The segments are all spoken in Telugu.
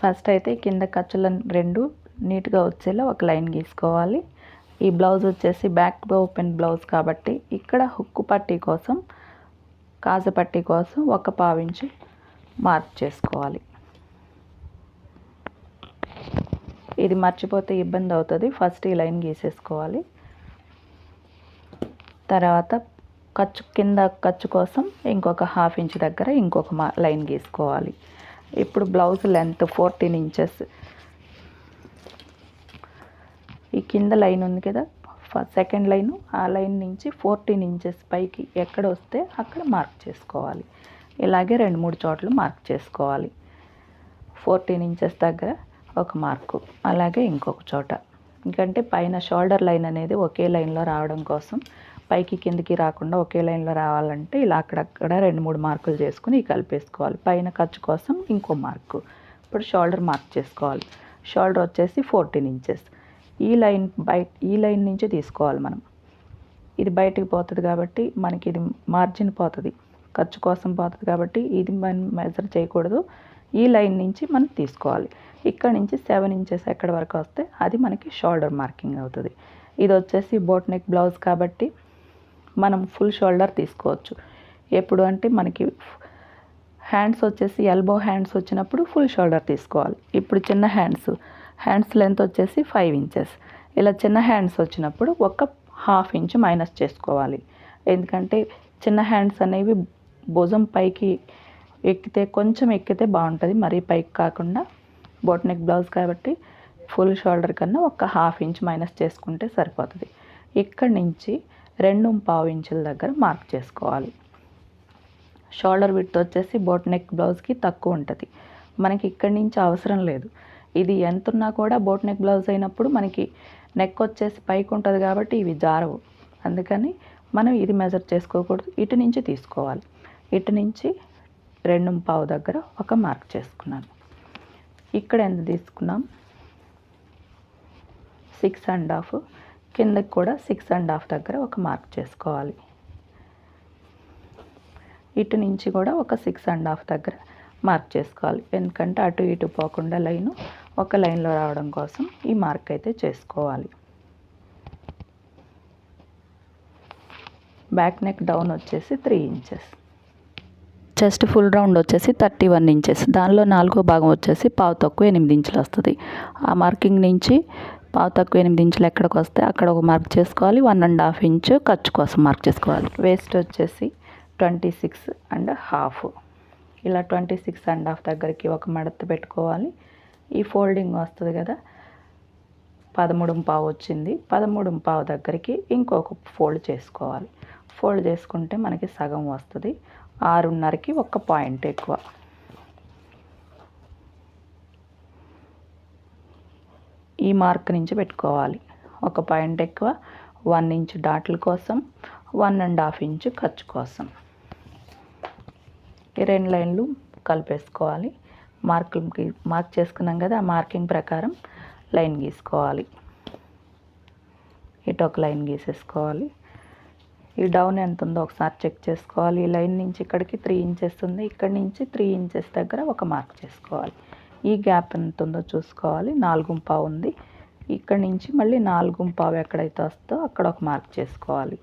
ఫస్ట్ అయితే కింద ఖర్చుల రెండు నీట్గా వచ్చేలా ఒక లైన్ గీసుకోవాలి. ఈ బ్లౌజ్ వచ్చేసి బ్యాక్ ఓపెన్ బ్లౌజ్ కాబట్టి ఇక్కడ హుక్కు పట్టీ కోసం కాజు పట్టీ కోసం ఒక పావించి మార్క్ చేసుకోవాలి. ఇది మర్చిపోతే ఇబ్బంది అవుతుంది. ఫస్ట్ ఈ లైన్ గీసేసుకోవాలి. తర్వాత ఖర్చు కింద ఖర్చు కోసం ఇంకొక హాఫ్ ఇంచ్ దగ్గర ఇంకొక మా లైన్ గీసుకోవాలి. ఇప్పుడు బ్లౌజ్ లెంత్ ఫోర్టీన్ ఇంచెస్. ఈ కింద లైన్ ఉంది కదా సెకండ్ లైను ఆ లైన్ నుంచి ఫోర్టీన్ ఇంచెస్ పైకి ఎక్కడ వస్తే అక్కడ మార్క్ చేసుకోవాలి. ఇలాగే రెండు మూడు చోట్ల మార్క్ చేసుకోవాలి. ఫోర్టీన్ ఇంచెస్ దగ్గర ఒక మార్కు అలాగే ఇంకొక చోట. ఎందుకంటే పైన షోల్డర్ లైన్ అనేది ఒకే లైన్లో రావడం కోసం పైకి కిందికి రాకుండా ఒకే లైన్లో రావాలంటే ఇలా అక్కడక్కడ రెండు మూడు మార్కులు చేసుకుని కలిపేసుకోవాలి. పైన ఖర్చు కోసం ఇంకో మార్కు. ఇప్పుడు షోల్డర్ మార్క్ చేసుకోవాలి. షోల్డర్ వచ్చేసి ఫోర్టీన్ ఇంచెస్. ఈ లైన్ బయట ఈ లైన్ నుంచి తీసుకోవాలి మనం. ఇది బయటికి పోతుంది కాబట్టి మనకి ఇది మార్జిన్ పోతుంది. ఖర్చు కోసం పోతుంది కాబట్టి ఇది మనం మెజర్ చేయకూడదు. ఈ లైన్ నుంచి మనం తీసుకోవాలి. ఇక్కడ నుంచి సెవెన్ ఇంచెస్ ఎక్కడ వరకు వస్తే అది మనకి షోల్డర్ మార్కింగ్ అవుతుంది. ఇది వచ్చేసి బోట్ నెక్ బ్లౌజ్ కాబట్టి మనం ఫుల్ షోల్డర్ తీసుకోవచ్చు. ఎప్పుడు అంటే మనకి హ్యాండ్స్ వచ్చేసి ఎల్బో హ్యాండ్స్ వచ్చినప్పుడు ఫుల్ షోల్డర్ తీసుకోవాలి. ఇప్పుడు చిన్న హ్యాండ్స్ హ్యాండ్స్ లెంత్ వచ్చేసి ఫైవ్ ఇంచెస్ ఇలా చిన్న హ్యాండ్స్ వచ్చినప్పుడు ఒక హాఫ్ ఇంచ్ మైనస్ చేసుకోవాలి. ఎందుకంటే చిన్న హ్యాండ్స్ అనేవి భుజం పైకి ఎక్కితే కొంచెం ఎక్కితే బాగుంటుంది. మరీ పైకి కాకుండా బోట్ నెక్ బ్లౌజ్ కాబట్టి ఫుల్ షోల్డర్ కన్నా ఒక హాఫ్ ఇంచ్ మైనస్ చేసుకుంటే సరిపోతుంది. ఇక్కడి నుంచి రెండు పావు ఇంచుల దగ్గర మార్క్ చేసుకోవాలి. షోల్డర్ విడ్త్ వచ్చేసి బోట్ నెక్ బ్లౌజ్కి తక్కువ ఉంటుంది. మనకి ఇక్కడి నుంచి అవసరం లేదు. ఇది ఎంత ఉన్నా కూడా బోట్ నెక్ బ్లౌజ్ అయినప్పుడు మనకి నెక్ వచ్చేసి పైకి ఉంటుంది కాబట్టి ఇవి జారవు. అందుకని మనం ఇది మెజర్ చేసుకోకూడదు. ఇటు నుంచి తీసుకోవాలి. ఇటు నుంచి రెండు పావు దగ్గర ఒక మార్క్ చేసుకున్నాను. ఇక్కడ ఎంత తీసుకున్నాం? సిక్స్ అండ్ హాఫ్ కిందకి కూడా సిక్స్ అండ్ హాఫ్ దగ్గర ఒక మార్క్ చేసుకోవాలి. ఇటు నుంచి కూడా ఒక సిక్స్ అండ్ హాఫ్ దగ్గర మార్క్ చేసుకోవాలి. ఎందుకంటే అటు ఇటు పోకుండా లైను ఒక లైన్లో రావడం కోసం ఈ మార్క్ అయితే చేసుకోవాలి. బ్యాక్ నెక్ డౌన్ వచ్చేసి three inches chest full round వచ్చేసి థర్టీ వన్ ఇంచెస్ దానిలో నాలుగో భాగం వచ్చేసి పావు తక్కువ ఎనిమిది ఇంచులు వస్తుంది. ఆ మార్కింగ్ నుంచి పావు తక్కువ ఎనిమిది ఇంచులు ఎక్కడికి వస్తే అక్కడ ఒక మార్క్ చేసుకోవాలి. వన్ అండ్ హాఫ్ ఇంచ్ ఖర్చు కోసం మార్క్ చేసుకోవాలి. వేస్ట్ వచ్చేసి ట్వంటీ సిక్స్ అండ్ హాఫ్ ఇలా ట్వంటీ సిక్స్ అండ్ హాఫ్ దగ్గరికి ఒక మడత పెట్టుకోవాలి. ఈ ఫోల్డింగ్ వస్తుంది కదా. పదమూడు పావు వచ్చింది. పదమూడు పావు దగ్గరికి ఇంకొక ఫోల్డ్ చేసుకోవాలి. ఫోల్డ్ చేసుకుంటే మనకి సగం వస్తుంది. ఆరున్నరకి ఒక పాయింట్ ఎక్కువ. ఈ మార్క్ నుంచి పెట్టుకోవాలి. ఒక పాయింట్ ఎక్కువ వన్ ఇంచ్ డాట్ల కోసం వన్ అండ్ హాఫ్ ఇంచ్ ఖర్చు కోసం. ఈ రెండు లైన్లు కలిపేసుకోవాలి. మార్కులు మార్క్ చేసుకున్నాం కదా ఆ మార్కింగ్ ప్రకారం లైన్ గీసుకోవాలి. ఇటు ఒక లైన్ గీసేసుకోవాలి. ఈ డౌన్ ఎంత ఉందో ఒకసారి చెక్ చేసుకోవాలి. ఈ లైన్ నుంచి ఇక్కడికి త్రీ ఇంచెస్ ఉంది ఇక్కడ నుంచి త్రీ ఇంచెస్ దగ్గర ఒక మార్క్ చేసుకోవాలి. ఈ గ్యాప్ ఎంత ఉందో చూసుకోవాలి. నాలుగు పావు ఉంది. ఇక్కడ నుంచి మళ్ళీ నాలుగు పావు ఎక్కడైతే వస్తుందో అక్కడ ఒక మార్క్ చేసుకోవాలి.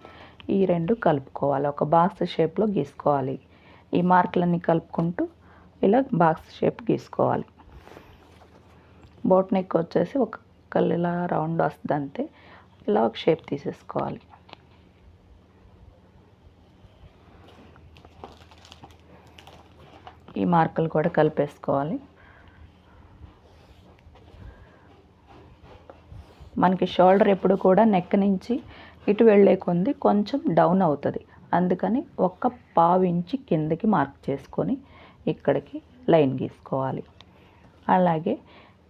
ఈ రెండు కలుపుకోవాలి. ఒక బాక్స్ షేప్లో గీసుకోవాలి. ఈ మార్కులన్నీ కలుపుకుంటూ ఇలా బాక్స్ షేప్ గీసుకోవాలి. బోట్ నెక్ వచ్చేసి ఒక కళ్ళు ఇలా రౌండ్ వస్తుంది అంతే. ఇలా ఒక షేప్ తీసేసుకోవాలి. ఈ మార్కులు కూడా కలిపేసుకోవాలి. మనకి షోల్డర్ ఎప్పుడు కూడా నెక్ నుంచి ఇటు వెళ్ళే కొంది కొంచెం డౌన్ అవుతుంది. అందుకని ఒక్క పావు ఇంచి కిందకి మార్క్ చేసుకొని ఇక్కడికి లైన్ గీసుకోవాలి. అలాగే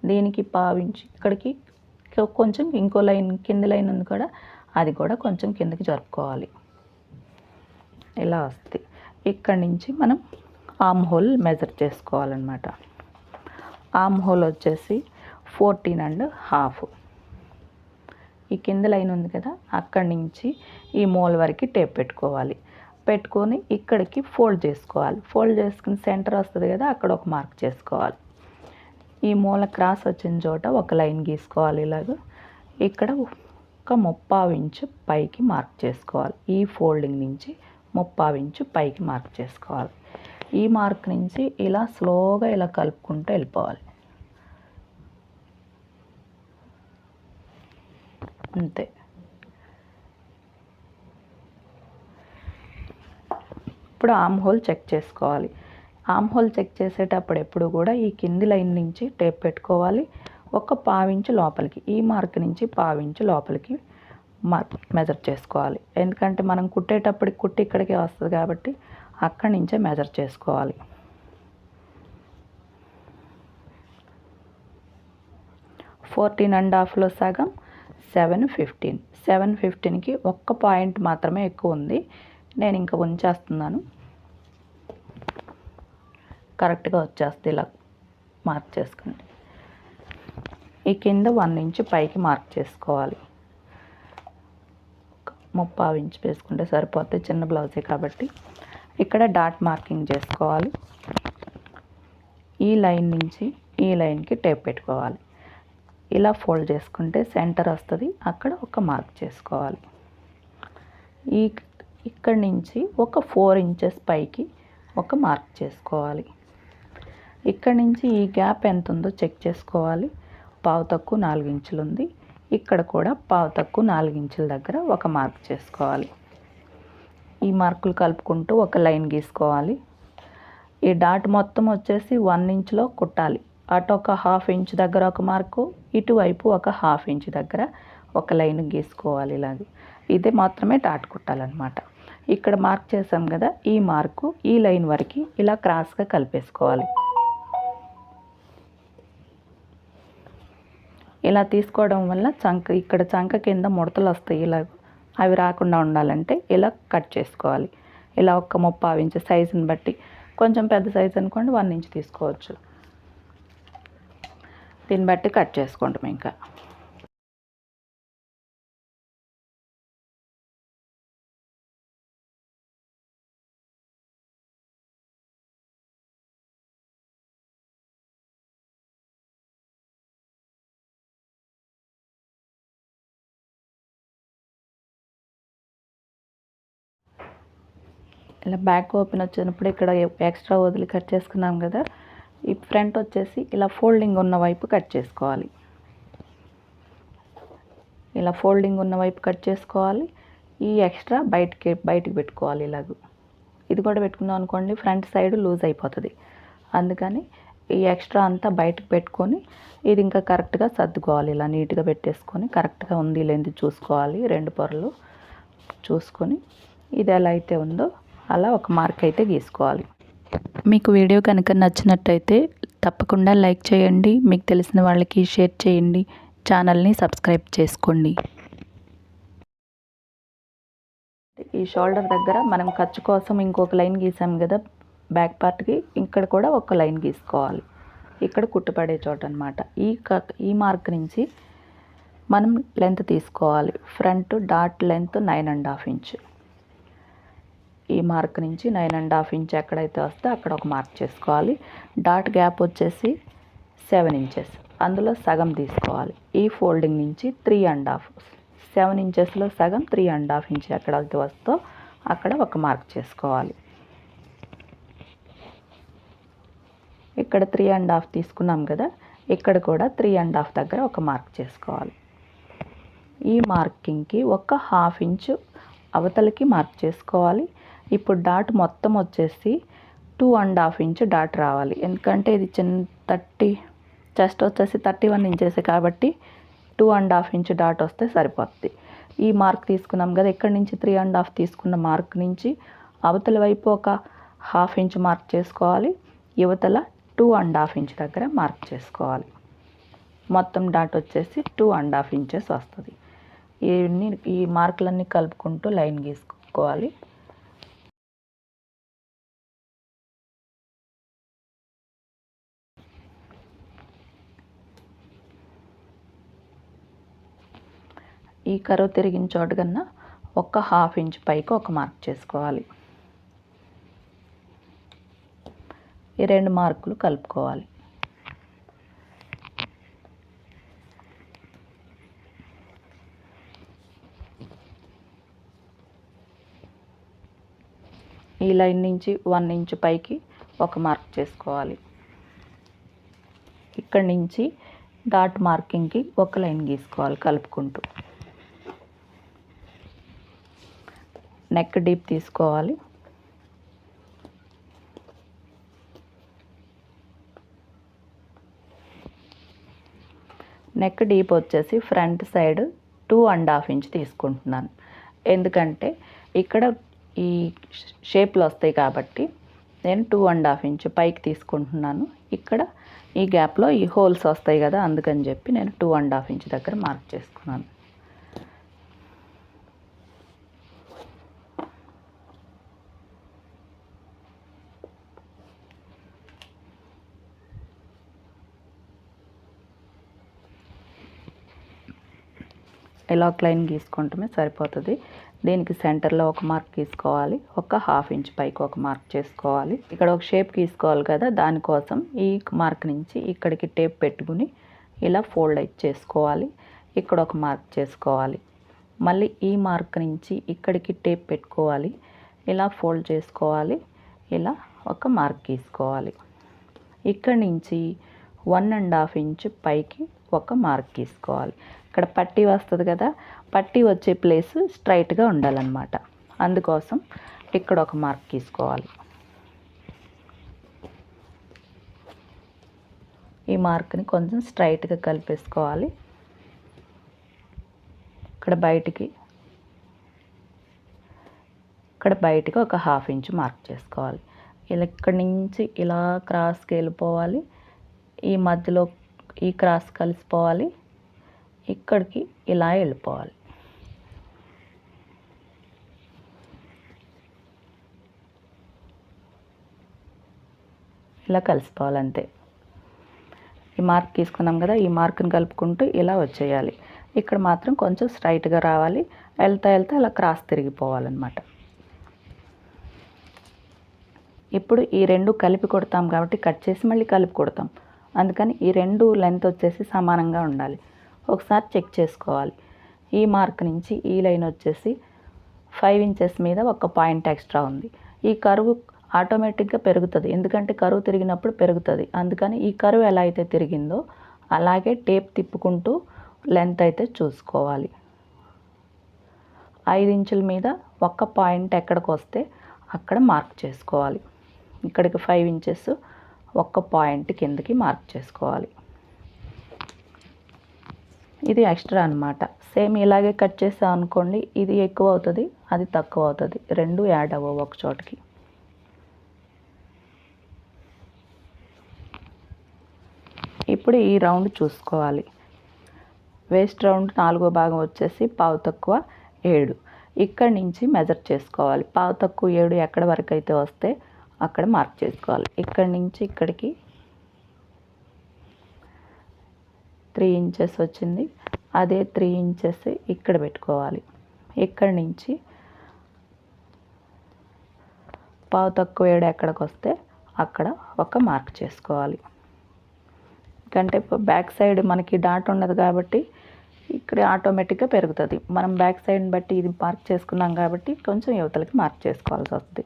దీనికి పావించి ఇక్కడికి కొంచెం ఇంకో లైన్ కింద లైన్ ఉంది కూడా అది కూడా కొంచెం కిందకి జరుపుకోవాలి. ఇలా వస్తుంది ఇక్కడి నుంచి మనం ఆమ్ హోల్ మెజర్ చేసుకోవాలన్నమాట. ఆమ్ హోల్ వచ్చేసి ఫోర్టీన్ అండ్ హాఫ్ ఈ కింద లైన్ ఉంది కదా అక్కడి నుంచి ఈ మూల వరకు టేప్ పెట్టుకోవాలి. పెట్టుకొని ఇక్కడికి ఫోల్డ్ చేసుకోవాలి. ఫోల్డ్ చేసుకుని సెంటర్ వస్తుంది కదా అక్కడ ఒక మార్క్ చేసుకోవాలి. ఈ మూల క్రాస్ వచ్చిన చోట ఒక లైన్ గీసుకోవాలి ఇలాగ. ఇక్కడ ఒక ముప్పావు ఇంచు పైకి మార్క్ చేసుకోవాలి. ఈ ఫోల్డింగ్ నుంచి ముప్పావు ఇంచు పైకి మార్క్ చేసుకోవాలి. ఈ మార్క్ నుంచి ఇలా స్లోగా ఇలా కలుపుకుంటూ వెళ్ళిపోవాలి. అంతే. ఇప్పుడు ఆమ్ హోల్ చెక్ చేసుకోవాలి. ఆమ్ హోల్ చెక్ చేసేటప్పుడు ఎప్పుడు కూడా ఈ కింది లైన్ నుంచి టేప్ పెట్టుకోవాలి. ఒక పావించు లోపలికి ఈ మార్క్ నుంచి పావించు లోపలికి మార్క్ మెజర్ చేసుకోవాలి. ఎందుకంటే మనం కుట్టేటప్పటికి కుట్టి ఇక్కడికే వస్తుంది కాబట్టి అక్కడి నుంచే మెజర్ చేసుకోవాలి. ఫోర్టీన్ అండ్ హాఫ్లో సగం సెవెన్ ఫిఫ్టీన్. సెవెన్ ఫిఫ్టీన్కి ఒక్క పాయింట్ మాత్రమే ఎక్కువ ఉంది. నేను ఇంకా ఉంచేస్తున్నాను. కరెక్ట్గా వచ్చేస్తుంది ఇలా మార్క్ చేసుకోండి. ఈ కింద వన్ ఇంచ్ పైకి మార్క్ చేసుకోవాలి. ముప్పావు ఇంచ్ వేసుకుంటే సరిపోతే చిన్న బ్లౌజే కాబట్టి. ఇక్కడ డాట్ మార్కింగ్ చేసుకోవాలి. ఈ లైన్ నుంచి ఈ లైన్కి టేప్ పెట్టుకోవాలి. ఇలా ఫోల్డ్ చేసుకుంటే సెంటర్ వస్తుంది. అక్కడ ఒక మార్క్ చేసుకోవాలి. ఈ ఇక్కడ నుంచి ఒక ఫోర్ ఇంచెస్ పైకి ఒక మార్క్ చేసుకోవాలి. ఇక్కడ నుంచి ఈ గ్యాప్ ఎంత ఉందో చెక్ చేసుకోవాలి. పావు తక్కువ నాలుగు ఇంచులు ఉంది. ఇక్కడ కూడా పావు తక్కువ నాలుగు ఇంచుల దగ్గర ఒక మార్క్ చేసుకోవాలి. ఈ మార్కులు కలుపుకుంటూ ఒక లైన్ గీసుకోవాలి. ఈ డాట్ మొత్తం వచ్చేసి వన్ ఇంచ్లో కుట్టాలి. అటు ఒక హాఫ్ ఇంచ్ దగ్గర ఒక మార్కు ఇటువైపు ఒక హాఫ్ ఇంచ్ దగ్గర ఒక లైన్ గీసుకోవాలి ఇలాగ. ఇదే మాత్రమే డాట్ కుట్టాలన్నమాట. ఇక్కడ మార్క్ చేసాం కదా ఈ మార్కు ఈ లైన్ వరకు ఇలా క్రాస్గా కలిపేసుకోవాలి. ఇలా తీసుకోవడం వల్ల చంక ఇక్కడ చంక కింద ముడతలు వస్తాయి ఇలా అవి రాకుండా ఉండాలంటే ఇలా కట్ చేసుకోవాలి. ఇలా ఒక ముప్పావు ఇంచు సైజుని బట్టి కొంచెం పెద్ద సైజు అనుకోండి వన్ ఇంచ్ తీసుకోవచ్చు. దీన్ని బట్టి కట్ చేసుకుంటాం ఇంకా. ఇలా బ్యాక్ ఓపెన్ వచ్చినప్పుడు ఇక్కడ ఎక్స్ట్రా వదిలి కట్ చేసుకున్నాం కదా ఈ ఫ్రంట్ వచ్చేసి ఇలా ఫోల్డింగ్ ఉన్న వైపు కట్ చేసుకోవాలి. ఇలా ఫోల్డింగ్ ఉన్న వైపు కట్ చేసుకోవాలి. ఈ ఎక్స్ట్రా బయటికి బయటికి పెట్టుకోవాలి ఇలాగ. ఇది కూడా పెట్టుకున్నాం అనుకోండి ఫ్రంట్ సైడ్ లూజ్ అయిపోతుంది. అందుకని ఈ ఎక్స్ట్రా అంతా బయటకు పెట్టుకొని ఇది ఇంకా కరెక్ట్గా సర్దుకోవాలి. ఇలా నీట్గా పెట్టేసుకొని కరెక్ట్గా ఉంది లేనిది చూసుకోవాలి. రెండు పొరలు చూసుకొని ఇది ఎలా అయితే ఉందో అలా ఒక మార్క్ అయితే గీసుకోవాలి. మీకు వీడియో కనుక నచ్చినట్టయితే తప్పకుండా లైక్ చేయండి మీకు తెలిసిన వాళ్ళకి షేర్ చేయండి ఛానల్ని సబ్స్క్రైబ్ చేసుకోండి. ఈ షోల్డర్ దగ్గర మనం ఖర్చు కోసం ఇంకొక లైన్ గీసాం కదా బ్యాక్ పార్ట్కి. ఇక్కడ కూడా ఒక లైన్ గీసుకోవాలి. ఇక్కడ కుట్టుపడే చోట అనమాట ఈ క ఈ మార్క్ నుంచి మనం లెంత్ తీసుకోవాలి. Front dot length nine and half inch. ఈ మార్క్ నుంచి నైన్ అండ్ హాఫ్ ఇంచ్ ఎక్కడైతే వస్తే అక్కడ ఒక మార్క్ చేసుకోవాలి. డాట్ గ్యాప్ వచ్చేసి సెవెన్ ఇంచెస్. అందులో సగం తీసుకోవాలి. ఈ ఫోల్డింగ్ నుంచి త్రీ అండ్ హాఫ్. సెవెన్ ఇంచెస్లో సగం త్రీ అండ్ హాఫ్ ఇంచ్ ఎక్కడైతే వస్తో అక్కడ ఒక మార్క్ చేసుకోవాలి. ఇక్కడ త్రీ అండ్ హాఫ్ తీసుకున్నాం కదా ఇక్కడ కూడా త్రీ అండ్ హాఫ్ దగ్గర ఒక మార్క్ చేసుకోవాలి. ఈ మార్కింగ్కి ఒక హాఫ్ ఇంచు అవతలకి మార్క్ చేసుకోవాలి. ఇప్పుడు డాట్ మొత్తం వచ్చేసి two and half inch dot రావాలి. ఎందుకంటే ఇది చిన్న థర్టీ చెస్ట్ వచ్చేసి థర్టీ వన్ ఇంచెస్ కాబట్టి two and half inch dot వస్తే సరిపోద్ది. ఈ మార్క్ తీసుకున్నాం కదా ఎక్కడి నుంచి త్రీ అండ్ హాఫ్ తీసుకున్న మార్క్ నుంచి అవతల వైపు ఒక హాఫ్ ఇంచ్ మార్క్ చేసుకోవాలి యువతల టూ అండ్ హాఫ్ ఇంచ్ దగ్గర మార్క్ చేసుకోవాలి. మొత్తం డాట్ వచ్చేసి టూ అండ్ హాఫ్ ఇంచెస్ వస్తుంది. ఇవన్నీ ఈ మార్కులన్నీ కలుపుకుంటూ లైన్ గీసుకోవాలి. ఈ కరువు తిరిగిన చోటు కన్నా ఒక హాఫ్ ఇంచ్ పైకి ఒక మార్క్ చేసుకోవాలి. ఈ రెండు మార్కులు కలుపుకోవాలి. ఈ లైన్ నుంచి వన్ ఇంచ్ పైకి ఒక మార్క్ చేసుకోవాలి. ఇక్కడి నుంచి డాట్ మార్కింగ్కి ఒక లైన్ గీసుకోవాలి కలుపుకుంటూ. నెక్ డీప్ తీసుకోవాలి. నెక్ డీప్ వచ్చేసి front side two and half inch తీసుకుంటున్నాను. ఎందుకంటే ఇక్కడ ఈ షేప్లు వస్తాయి కాబట్టి నేను టూ అండ్ హాఫ్ ఇంచ్ పైకి తీసుకుంటున్నాను. ఇక్కడ ఈ గ్యాప్లో ఈ హోల్స్ వస్తాయి కదా అందుకని చెప్పి నేను టూ అండ్ హాఫ్ ఇంచ్ దగ్గర మార్క్ చేసుకున్నాను. ఎలాక్ లైన్ గీసుకుంటమే సరిపోతుంది. దీనికి సెంటర్లో ఒక మార్క్ గీసుకోవాలి. ఒక హాఫ్ ఇంచ్ పైకి ఒక మార్క్ చేసుకోవాలి. ఇక్కడ ఒక షేప్ గీసుకోవాలి కదా దానికోసం ఈ మార్క్ నుంచి ఇక్కడికి టేప్ పెట్టుకుని ఇలా ఫోల్డ్ అయితే చేసుకోవాలి. ఇక్కడ ఒక మార్క్ చేసుకోవాలి. మళ్ళీ ఈ మార్క్ నుంచి ఇక్కడికి టేప్ పెట్టుకోవాలి. ఇలా ఫోల్డ్ చేసుకోవాలి. ఇలా ఒక మార్క్ గీసుకోవాలి. ఇక్కడి నుంచి వన్ అండ్ హాఫ్ ఇంచ్ పైకి ఒక మార్క్ గీసుకోవాలి. ఇక్కడ పట్టీ వస్తుంది కదా పట్టీ వచ్చే ప్లేస్ స్ట్రైట్గా ఉండాలన్నమాట. అందుకోసం ఇక్కడ ఒక మార్క్ తీసుకోవాలి. ఈ మార్క్ని కొంచెం స్ట్రైట్గా కలిపేసుకోవాలి. ఇక్కడ బయటికి ఇక్కడ బయటికి ఒక హాఫ్ ఇంచ్ మార్క్ చేసుకోవాలి. ఇలా ఇక్కడి నుంచి ఇలా క్రాస్కి వెళ్ళిపోవాలి. ఈ మధ్యలో ఈ క్రాస్ కలిసిపోవాలి. ఇక్కడికి ఇలా వెళ్ళిపోవాలి. ఇలా కలిసిపోవాలి అంతే ఈ మార్క్ తీసుకున్నాం కదా ఈ మార్క్ని కలుపుకుంటూ ఇలా వచ్చేయాలి. ఇక్కడ మాత్రం కొంచెం స్ట్రైట్గా రావాలి. వెళ్తా వెళ్తా ఇలా క్రాస్ తిరిగిపోవాలన్నమాట. ఇప్పుడు ఈ రెండు కలిపి కొడతాం కాబట్టి కట్ చేసి మళ్ళీ కలిపి కొడతాం. అందుకని ఈ రెండు లెంత్ వచ్చేసి సమానంగా ఉండాలి. ఒకసారి చెక్ చేసుకోవాలి. ఈ మార్క్ నుంచి ఈ లైన్ వచ్చేసి ఫైవ్ ఇంచెస్ మీద ఒక పాయింట్ ఎక్స్ట్రా ఉంది. ఈ కరువు ఆటోమేటిక్గా పెరుగుతుంది. ఎందుకంటే కరువు తిరిగినప్పుడు పెరుగుతుంది. అందుకని ఈ కరువు ఎలా అయితే తిరిగిందో అలాగే టేప్ తిప్పుకుంటూ లెంత్ అయితే చూసుకోవాలి. ఐదు ఇంచుల మీద ఒక్క పాయింట్ ఎక్కడికి వస్తే అక్కడ మార్క్ చేసుకోవాలి. ఇక్కడికి ఫైవ్ ఇంచెస్ ఒక్క పాయింట్ కిందకి మార్క్ చేసుకోవాలి. ఇది ఎక్స్ట్రా అనమాట సేమ్ ఇలాగే కట్ చేసాం అనుకోండి ఇది ఎక్కువ అవుతుంది అది తక్కువ అవుతుంది. రెండు యాడ్ అవ్వవు ఒక చోటకి. ఇప్పుడు ఈ రౌండ్ చూసుకోవాలి. వేస్ట్ రౌండ్ నాలుగో భాగం వచ్చేసి పావు తక్కువ ఏడు. ఇక్కడి నుంచి మెజర్ చేసుకోవాలి. పావు తక్కువ ఏడు ఎక్కడ వరకు అయితే వస్తే అక్కడ మార్క్ చేసుకోవాలి. ఇక్కడి నుంచి ఇక్కడికి త్రీ ఇంచెస్ వచ్చింది. అదే త్రీ ఇంచెస్ ఇక్కడ పెట్టుకోవాలి. ఇక్కడి నుంచి పావు తక్కువ వేడి ఎక్కడికి వస్తే అక్కడ ఒక మార్క్ చేసుకోవాలి. ఎందుకంటే బ్యాక్ సైడ్ మనకి డాట్ ఉండదు కాబట్టి ఇక్కడ ఆటోమేటిక్గా పెరుగుతుంది. మనం బ్యాక్ సైడ్ని బట్టి ఇది మార్క్ చేసుకున్నాం కాబట్టి కొంచెం యువతలకి మార్క్ చేసుకోవాల్సి వస్తుంది.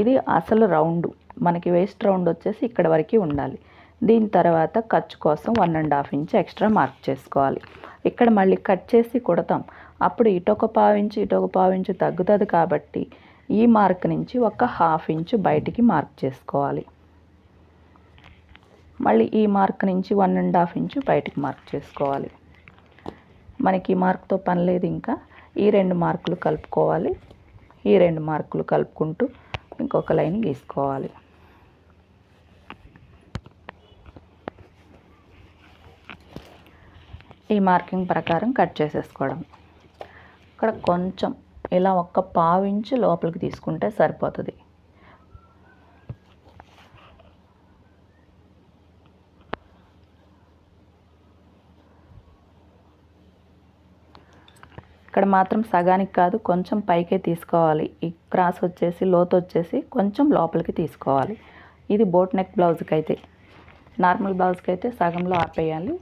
ఇది అసలు రౌండ్. మనకి వేస్ట్ రౌండ్ వచ్చేసి ఇక్కడ వరకు ఉండాలి. దీని తర్వాత ఖర్చు కోసం one and half inch extra mark చేసుకోవాలి. ఇక్కడ మళ్ళీ కట్ చేసి కుడతాం. అప్పుడు ఇటొక పావు ఇంచు ఇటొక పావు ఇంచు తగ్గుతుంది కాబట్టి ఈ మార్క్ నుంచి ఒక హాఫ్ ఇంచు బయటికి మార్క్ చేసుకోవాలి. మళ్ళీ ఈ మార్క్ నుంచి వన్ అండ్ హాఫ్ ఇంచు బయటికి మార్క్ చేసుకోవాలి. మనకి ఈ మార్క్తో పని లేదు ఇంకా. ఈ రెండు మార్కులు కలుపుకోవాలి. ఈ రెండు మార్కులు కలుపుకుంటూ ఇంకొక లైన్ గీసుకోవాలి. ఈ మార్కింగ్ ప్రకారం కట్ చేసేసుకోవడం. ఇక్కడ కొంచెం ఇలా ఒక్క పావించి లోపలికి తీసుకుంటే సరిపోతుంది. ఇక్కడ మాత్రం సగానికి కాదు కొంచెం పైకే తీసుకోవాలి. ఈ క్రాస్ వచ్చేసి లోతు వచ్చేసి కొంచెం లోపలికి తీసుకోవాలి. ఇది బోట్ నెక్ బ్లౌజ్కి అయితే నార్మల్ బ్లౌజ్కి అయితే సగంలో ఆపేయాలి.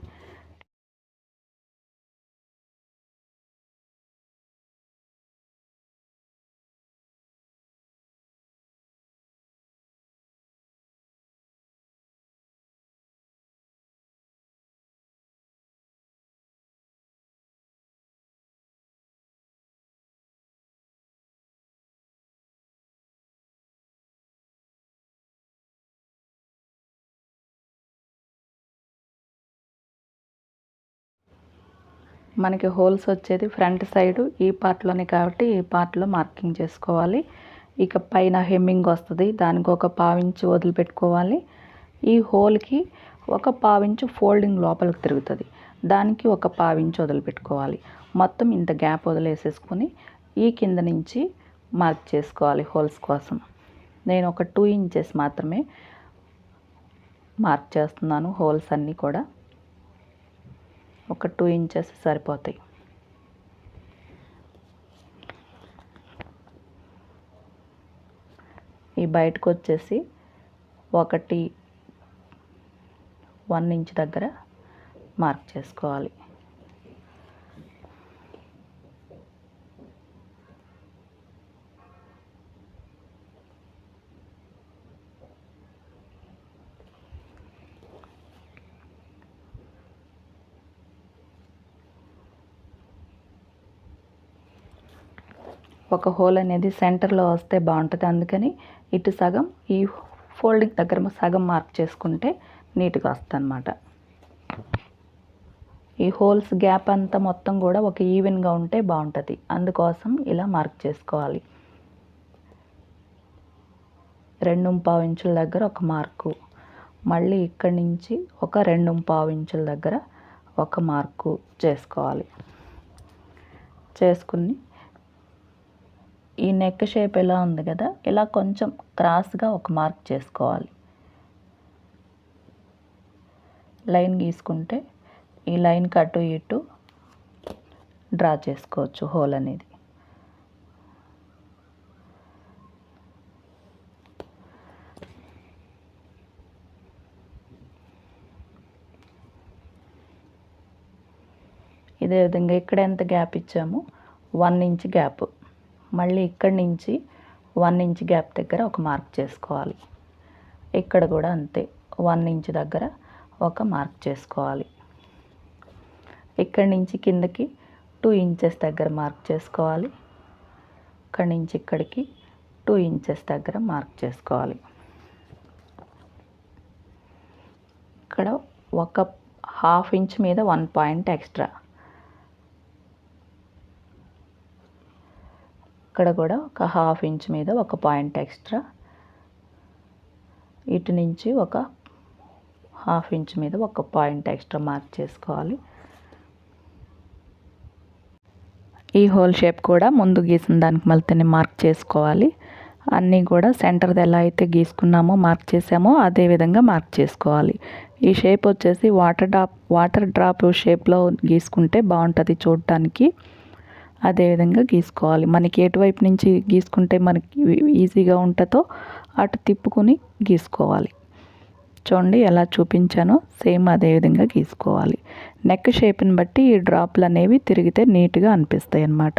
మనకి హోల్స్ వచ్చేది ఫ్రంట్ సైడ్ ఈ పార్ట్లోనే కాబట్టి ఈ పార్ట్లో మార్కింగ్ చేసుకోవాలి. ఇక పైన హెమ్మింగ్ వస్తుంది. దానికి ఒక పావించి వదిలిపెట్టుకోవాలి. ఈ హోల్కి ఒక పావించు ఫోల్డింగ్ లోపలికి తిరుగుతుంది. దానికి ఒక పావించి వదిలిపెట్టుకోవాలి. మొత్తం ఇంత గ్యాప్ వదిలేసేసుకొని ఈ కింద నుంచి మార్క్ చేసుకోవాలి హోల్స్ కోసం. నేను ఒక టూ ఇంచెస్ మాత్రమే మార్క్ చేస్తున్నాను హోల్స్ అన్నీ కూడా. ఒక టూ ఇంచెస్ సరిపోతాయి. ఈ బయటకు వచ్చేసి ఒకటి వన్ ఇంచ్ దగ్గర మార్క్ చేసుకోవాలి. ఒక హోల్ అనేది సెంటర్లో వస్తే బాగుంటుంది. అందుకని ఇటు సగం ఈ ఫోల్డింగ్ దగ్గర సగం మార్క్ చేసుకుంటే నీట్గా వస్తుంది అనమాట ఈ హోల్స్ గ్యాప్ అంతా మొత్తం కూడా ఒక ఈవెన్గా ఉంటే బాగుంటుంది. అందుకోసం ఇలా మార్క్ చేసుకోవాలి. రెండు పావు ఇంచుల దగ్గర ఒక మార్కు. మళ్ళీ ఇక్కడి నుంచి ఒక రెండు పావు ఇంచుల దగ్గర ఒక మార్కు చేసుకోవాలి. చేసుకుని ఈ నెక్ షేప్ ఎలా ఉంది కదా ఇలా కొంచెం క్రాస్గా ఒక మార్క్ చేసుకోవాలి. లైన్ గీసుకుంటే ఈ లైన్కి అటు ఇటు డ్రా చేసుకోవచ్చు హోల్ అనేది. ఇదే విధంగా ఇక్కడ ఎంత గ్యాప్ ఇచ్చామో? వన్ ఇంచ్ గ్యాప్ మళ్ళీ ఇక్కడి నుంచి వన్ ఇంచ్ గ్యాప్ దగ్గర ఒక మార్క్ చేసుకోవాలి. ఇక్కడ కూడా అంతే వన్ ఇంచ్ దగ్గర ఒక మార్క్ చేసుకోవాలి. ఇక్కడి నుంచి కిందకి టూ ఇంచెస్ దగ్గర మార్క్ చేసుకోవాలి. ఇక్కడి నుంచి ఇక్కడికి టూ ఇంచెస్ దగ్గర మార్క్ చేసుకోవాలి. ఇక్కడ ఒక హాఫ్ ఇంచ్ మీద వన్ పాయింట్ ఎక్స్ట్రా ఇక్కడ కూడా ఒక హాఫ్ ఇంచ్ మీద ఒక పాయింట్ ఎక్స్ట్రా ఇటు నుంచి ఒక హాఫ్ ఇంచ్ మీద ఒక పాయింట్ ఎక్స్ట్రా మార్క్ చేసుకోవాలి. ఈ హోల్ షేప్ కూడా ముందు గీసిన దానికి మళ్ళీ మార్క్ చేసుకోవాలి. అన్నీ కూడా సెంటర్ది ఎలా అయితే గీసుకున్నామో మార్క్ చేసామో అదే విధంగా మార్క్ చేసుకోవాలి. ఈ షేప్ వచ్చేసి వాటర్ డ్రాప్ వాటర్ డ్రాప్ షేప్లో గీసుకుంటే బాగుంటుంది చూడటానికి అదేవిధంగా గీసుకోవాలి. మనకి ఎటువైపు నుంచి గీసుకుంటే మనకి ఈజీగా ఉంటుందో అటు తిప్పుకొని గీసుకోవాలి. చూడండి ఎలా చూపించానో సేమ్ అదే విధంగా గీసుకోవాలి. నెక్ షేప్ని బట్టి ఈ డ్రాప్లు అనేవి తిరిగితే నీట్గా అనిపిస్తాయి అన్నమాట.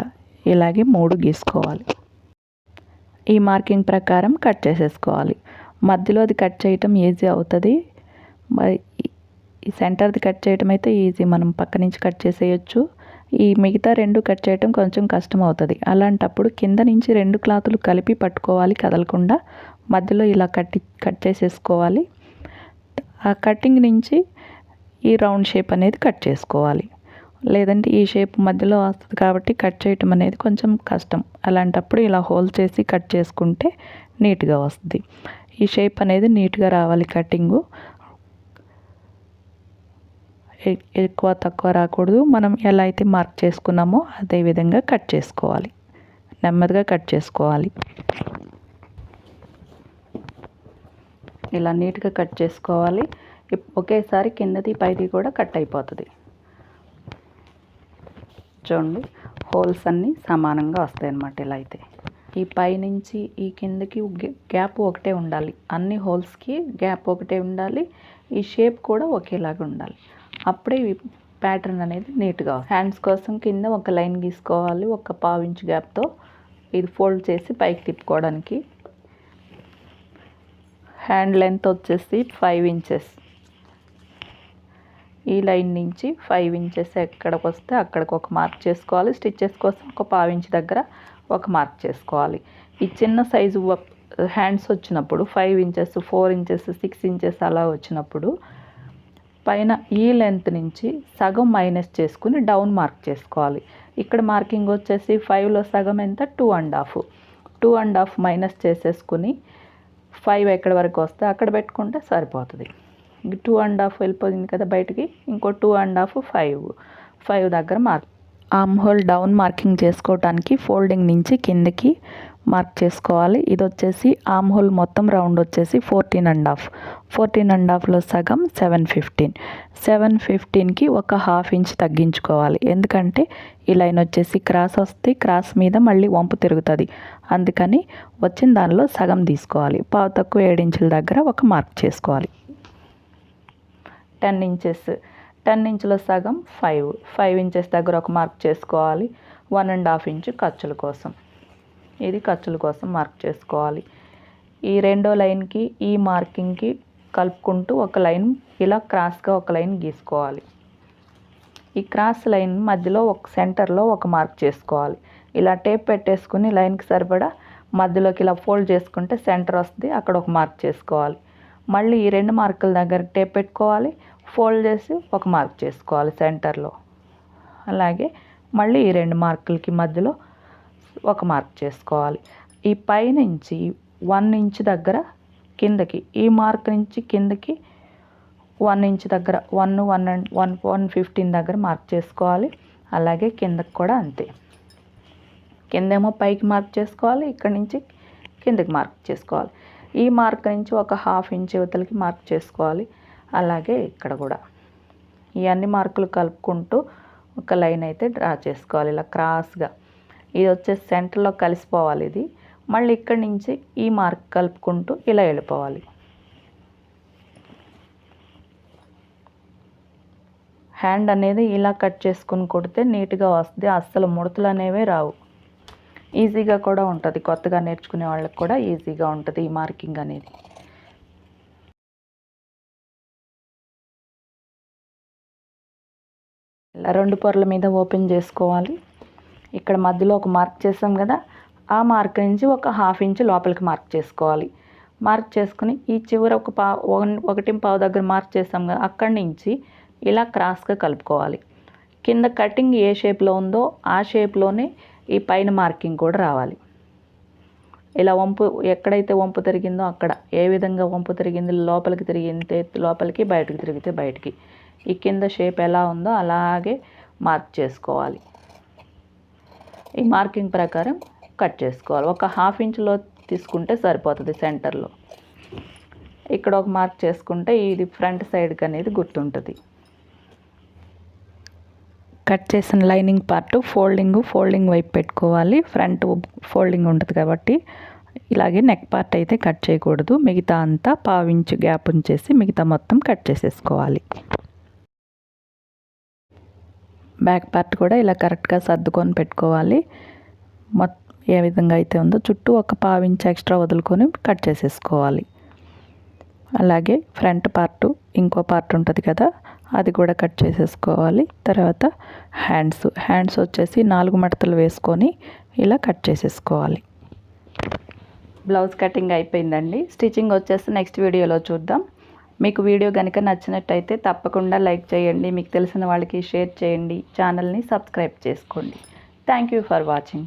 ఇలాగే మూడు గీసుకోవాలి. ఈ మార్కింగ్ ప్రకారం కట్ చేసేసుకోవాలి. మధ్యలో అది కట్ చేయటం ఈజీ అవుతుంది. మరి ఈ సెంటర్ది కట్ చేయటం అయితే ఈజీ. మనం పక్క నుంచి కట్ చేసేయచ్చు. ఈ మిగతా రెండు కట్ చేయటం కొంచెం కష్టం అవుతుంది అలాంటప్పుడు కింద నుంచి రెండు క్లాతులు కలిపి పట్టుకోవాలి కదలకుండా. మధ్యలో ఇలా కట్టి కట్ చేసేసుకోవాలి. ఆ కటింగ్ నుంచి ఈ రౌండ్ షేప్ అనేది కట్ చేసుకోవాలి. లేదంటే ఈ షేప్ మధ్యలో వస్తుంది కాబట్టి కట్ చేయటం అనేది కొంచెం కష్టం. అలాంటప్పుడు ఇలా హోల్ చేసి కట్ చేసుకుంటే నీట్గా వస్తుంది. ఈ షేప్ అనేది నీట్గా రావాలి కటింగు ఎక్కువ తక్కువ రాకూడదు. మనం ఎలా అయితే మార్క్ చేసుకున్నామో అదే విధంగా కట్ చేసుకోవాలి. నెమ్మదిగా కట్ చేసుకోవాలి. ఇలా నీట్గా కట్ చేసుకోవాలి. ఒకేసారి కిందది పైది కూడా కట్ అయిపోతుంది. చూడండి హోల్స్ అన్నీ సమానంగా వస్తాయి అన్నమాట ఇలా అయితే. ఈ పైనుంచి ఈ కిందకి గ్యాప్ ఒకటే ఉండాలి. అన్ని హోల్స్కి గ్యాప్ ఒకటే ఉండాలి. ఈ షేప్ కూడా ఒకేలాగా ఉండాలి. అప్పుడే ప్యాటర్న్ అనేది నీట్గా హ్యాండ్స్ కోసం కింద ఒక లైన్ గీసుకోవాలి ఒక పావు గ్యాప్తో ఇది ఫోల్డ్ చేసి పైకి తిప్పుకోవడానికి. హ్యాండ్ లెంత్ వచ్చేసి ఫైవ్ ఇంచెస్ ఈ లైన్ నుంచి ఫైవ్ ఇంచెస్ ఎక్కడికి వస్తే అక్కడికి ఒక మార్క్ చేసుకోవాలి. స్టిచ్చెస్ కోసం ఒక పావు దగ్గర ఒక మార్క్ చేసుకోవాలి. ఈ చిన్న సైజు హ్యాండ్స్ వచ్చినప్పుడు five inches four inches six inches అలా వచ్చినప్పుడు పైన ఈ లెంత్ నుంచి సగం మైనస్ చేసుకుని డౌన్ మార్క్ చేసుకోవాలి. ఇక్కడ మార్కింగ్ వచ్చేసి ఫైవ్లో సగం ఎంత? Two and half two and half minus చేసేసుకుని ఫైవ్ ఎక్కడ వరకు వస్తే అక్కడ పెట్టుకుంటే సరిపోతుంది. టూ అండ్ హాఫ్ వెళ్ళిపోయింది కదా బయటికి ఇంకో two and half five five దగ్గర mark arm hole down marking చేసుకోవటానికి ఫోల్డింగ్ నుంచి కిందకి మార్క్ చేసుకోవాలి. ఇది వచ్చేసి ఆమ్ హోల్ మొత్తం రౌండ్ వచ్చేసి fourteen and half. Fourteen and హాఫ్లో సగం సెవెన్ ఫిఫ్టీన్. సెవెన్ ఫిఫ్టీన్కి ఒక హాఫ్ ఇంచ్ తగ్గించుకోవాలి. ఎందుకంటే ఈ లైన్ వచ్చేసి క్రాస్ వస్తే క్రాస్ మీద మళ్ళీ వంపు తిరుగుతుంది. అందుకని వచ్చిన దానిలో సగం తీసుకోవాలి. పావు తక్కువ ఏడు ఇంచుల దగ్గర ఒక మార్క్ చేసుకోవాలి. Ten inches. టెన్ ఇంచులో సగం ఫైవ్ ఫైవ్ ఇంచెస్ దగ్గర ఒక మార్క్ చేసుకోవాలి. వన్ అండ్ హాఫ్ ఇంచు ఖర్చుల కోసం. ఇది ఖర్చుల కోసం మార్క్ చేసుకోవాలి. ఈ రెండో లైన్కి ఈ మార్కింగ్కి కలుపుకుంటూ ఒక లైన్ ఇలా క్రాస్గా ఒక లైన్ గీసుకోవాలి. ఈ క్రాస్ లైన్ మధ్యలో ఒక సెంటర్లో ఒక మార్క్ చేసుకోవాలి. ఇలా టేప్ పెట్టేసుకుని లైన్కి సరిపడా మధ్యలోకి ఇలా ఫోల్డ్ చేసుకుంటే సెంటర్ వస్తుంది అక్కడ ఒక మార్క్ చేసుకోవాలి. మళ్ళీ ఈ రెండు మార్కుల దగ్గర టేప్ పెట్టుకోవాలి. ఫోల్డ్ చేసి ఒక మార్క్ చేసుకోవాలి సెంటర్లో. అలాగే మళ్ళీ ఈ రెండు మార్కులకి మధ్యలో ఒక మార్క్ చేసుకోవాలి. ఈ పైనుంచి వన్ ఇంచ్ దగ్గర కిందకి ఈ మార్క్ నుంచి కిందకి వన్ ఇంచ్ దగ్గర one one and one one fifteen దగ్గర మార్క్ చేసుకోవాలి. అలాగే కిందకి కూడా అంతే. కిందేమో పైకి మార్క్ చేసుకోవాలి ఇక్కడ నుంచి కిందకి మార్క్ చేసుకోవాలి. ఈ మార్క్ నుంచి ఒక హాఫ్ ఇంచ్ ఇవతలకి మార్క్ చేసుకోవాలి. అలాగే ఇక్కడ కూడా. ఈ అన్ని మార్కులు కలుపుకుంటూ ఒక లైన్ అయితే డ్రా చేసుకోవాలి ఇలా క్రాస్గా. ఇది వచ్చేసి సెంటర్లో కలిసిపోవాలి ఇది. మళ్ళీ ఇక్కడి నుంచి ఈ మార్క్ కలుపుకుంటూ ఇలా వెళ్ళిపోవాలి. హ్యాండ్ అనేది ఇలా కట్ చేసుకుని కొడితే నీట్గా వస్తుంది. అస్సలు ముడతలు అనేవి రావు. ఈజీగా కూడా ఉంటుంది. కొత్తగా నేర్చుకునే వాళ్ళకి కూడా ఈజీగా ఉంటుంది ఈ మార్కింగ్ అనేది. ఇలా రెండు పొరల మీద ఓపెన్ చేసుకోవాలి. ఇక్కడ మధ్యలో ఒక మార్క్ చేసాం కదా ఆ మార్క్ నుంచి ఒక హాఫ్ ఇంచ్ లోపలికి మార్క్ చేసుకోవాలి. మార్క్ చేసుకుని ఈ చివర ఒక పా ఒకటి పావు దగ్గర మార్క్ చేసాం కదా అక్కడి నుంచి ఇలా క్రాస్గా కలుపుకోవాలి. కింద కటింగ్ ఏ షేప్లో ఉందో ఆ షేప్లోనే ఈ పైన మార్కింగ్ కూడా రావాలి. ఇలా వంపు ఎక్కడైతే వంపు తిరిగిందో అక్కడ ఏ విధంగా వంపు తిరిగింది లోపలికి తిరిగితే లోపలికి బయటకు తిరిగితే బయటికి. ఈ కింద షేప్ ఎలా ఉందో అలాగే మార్క్ చేసుకోవాలి. ఈ మార్కింగ్ ప్రకారం కట్ చేసుకోవాలి. ఒక హాఫ్ ఇంచ్లో తీసుకుంటే సరిపోతుంది సెంటర్లో. ఇక్కడ ఒక మార్క్ చేసుకుంటే ఇది ఫ్రంట్ సైడ్కి అనేది గుర్తుంటుంది. కట్ చేసిన లైనింగ్ పార్ట్ ఫోల్డింగ్ ఫోల్డింగ్ వైపు పెట్టుకోవాలి. ఫ్రంట్ ఫోల్డింగ్ ఉంటుంది కాబట్టి ఇలాగే నెక్ పార్ట్ అయితే కట్ చేయకూడదు. మిగతా అంతా పావించు గ్యాప్ ఉంచేసి మిగతా మొత్తం కట్ చేసేసుకోవాలి. బ్యాక్ పార్ట్ కూడా ఇలా కరెక్ట్గా సర్దుకొని పెట్టుకోవాలి. మొత్తం ఏ విధంగా అయితే ఉందో చుట్టూ ఒక పావించి ఎక్స్ట్రా వదులుకొని కట్ చేసేసుకోవాలి. అలాగే ఫ్రంట్ పార్ట్ ఇంకో పార్ట్ ఉంటుంది కదా అది కూడా కట్ చేసేసుకోవాలి. తర్వాత హ్యాండ్స్ హ్యాండ్స్ వచ్చేసి నాలుగు మడతలు వేసుకొని ఇలా కట్ చేసేసుకోవాలి. బ్లౌజ్ కటింగ్ అయిపోయిందండి. స్టిచ్చింగ్ వచ్చేసి నెక్స్ట్ వీడియోలో చూద్దాం. మీకు వీడియో కనుక నచ్చినట్టయితే తప్పకుండా లైక్ చేయండి మీకు తెలిసిన వాళ్ళకి షేర్ చేయండి ఛానల్ని సబ్స్క్రైబ్ చేసుకోండి. Thank you for watching